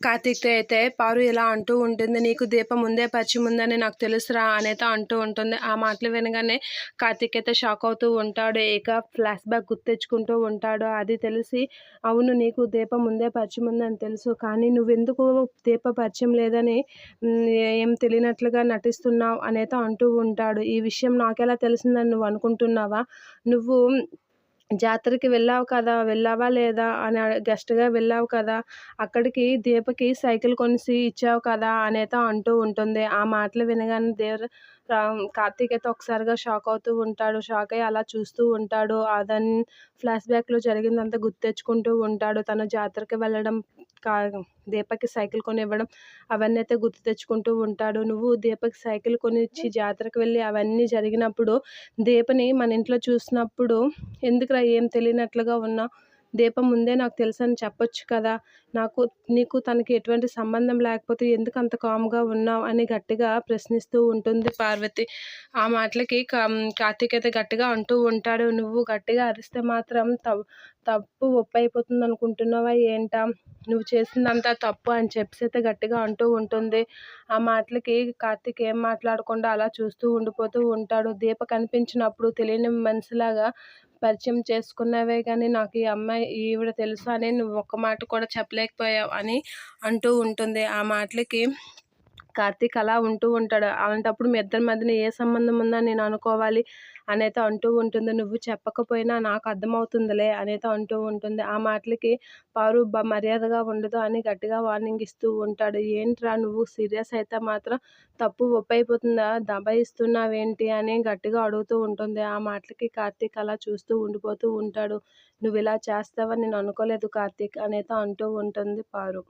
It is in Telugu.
కార్తీక్తో అయితే పారు ఇలా అంటూ ఉంటుంది నీకు దీపం ముందే పరిచయం ఉందని నాకు తెలుసురా అనేది అంటూ ఉంటుంది. ఆ మాటలు వినగానే కార్తీక్ అయితే షాక్ అవుతూ ఉంటాడు ఇక ఫ్లాష్ బ్యాక్ గుర్తెచ్చుకుంటూ ఉంటాడు. అది తెలిసి అవును నీకు దీపం ముందే పరిచయం ఉందని తెలుసు కానీ నువ్వెందుకు దీప పరిచయం లేదని ఏం తెలియనట్లుగా నటిస్తున్నావు అనేది అంటూ ఉంటాడు. ఈ విషయం నాకెలా తెలిసిందని నువ్వు అనుకుంటున్నావా? నువ్వు జాతరకి వెళ్ళావు కదా వెళ్ళావా లేదా అని గెస్ట్గా వెళ్ళావు కదా అక్కడికి దీపకి సైకిల్ కొనిసి ఇచ్చావు కదా అనేత అంటూ ఉంటుంది. ఆ మాటలు వినగానే దేవ రా- కార్తీక్ అయితే ఒకసారిగా షాక్ అవుతూ ఉంటాడు. షాక్ అయ్యి అలా చూస్తూ ఉంటాడు. అదన్ ఫ్లాష్ బ్యాక్లో జరిగిందంతా గుర్తు తెచ్చుకుంటూ ఉంటాడు. తను జాతరకి వెళ్ళడం కా దీపకి సైకిల్ కొని ఇవ్వడం అవన్నీ అయితే గుర్తు తెచ్చుకుంటూ ఉంటాడు. నువ్వు దీపకి సైకిల్ కొనిచ్చి జాతరకు వెళ్ళి అవన్నీ జరిగినప్పుడు దీపని మన ఇంట్లో చూసినప్పుడు ఎందుకురా ఏం తెలియనట్లుగా ఉన్నావు? దీపం ముందే నాకు తెలుసు అని చెప్పొచ్చు కదా. నాకు నీకు తనకి ఎటువంటి సంబంధం లేకపోతే ఎందుకు అంత కామ్గా ఉన్నావు అని గట్టిగా ప్రశ్నిస్తూ ఉంటుంది పార్వతి. ఆ మాటలకి కార్తీక్ అయితే గట్టిగా అంటూ ఉంటాడు. నువ్వు గట్టిగా అరిస్తే మాత్రం తప్పు తప్పు ఒప్పు అయిపోతుంది అనుకుంటున్నావా ఏంటా? నువ్వు చేసిందంతా తప్పు అని చెప్పేసి అయితే గట్టిగా అంటూ ఉంటుంది. ఆ మాటలకి కార్తీక్ ఏం మాట్లాడకుండా అలా చూస్తూ ఉండిపోతూ ఉంటాడు. దీప కనిపించినప్పుడు తెలియని మనిషిలాగా పరిచయం చేసుకున్నవే కానీ నాకు ఈ అమ్మాయి ఈవిడ తెలుసు అని నువ్వు ఒక్క మాట కూడా చెప్పలేకపోయావు అని అంటూ ఉంటుంది. ఆ మాటలకి కార్తీక్ అలా ఉంటూ ఉంటాడు. అలాంటప్పుడు మీ ఇద్దరి మధ్యన ఏ సంబంధం ఉందని నేను అనుకోవాలి అనేది అంటూ ఉంటుంది. నువ్వు చెప్పకపోయినా నాకు అర్థమవుతుందిలే అనేది అంటూ ఉంటుంది. ఆ మాటలకి పారు బ మర్యాదగా ఉండదు అని గట్టిగా వార్నింగ్ ఇస్తూ ఉంటాడు. ఏంట్రా నువ్వు సీరియస్ అయితే మాత్రం తప్పు ఒప్పైపోతుందా? దబాయిస్తున్నావేంటి అని గట్టిగా అడుగుతూ ఉంటుంది. ఆ మాటలకి కార్తీక్ అలా చూస్తూ ఉండిపోతూ ఉంటాడు. నువ్వు ఇలా చేస్తావని నేను అనుకోలేదు కార్తీక్ అనేది అంటూ ఉంటుంది పారు.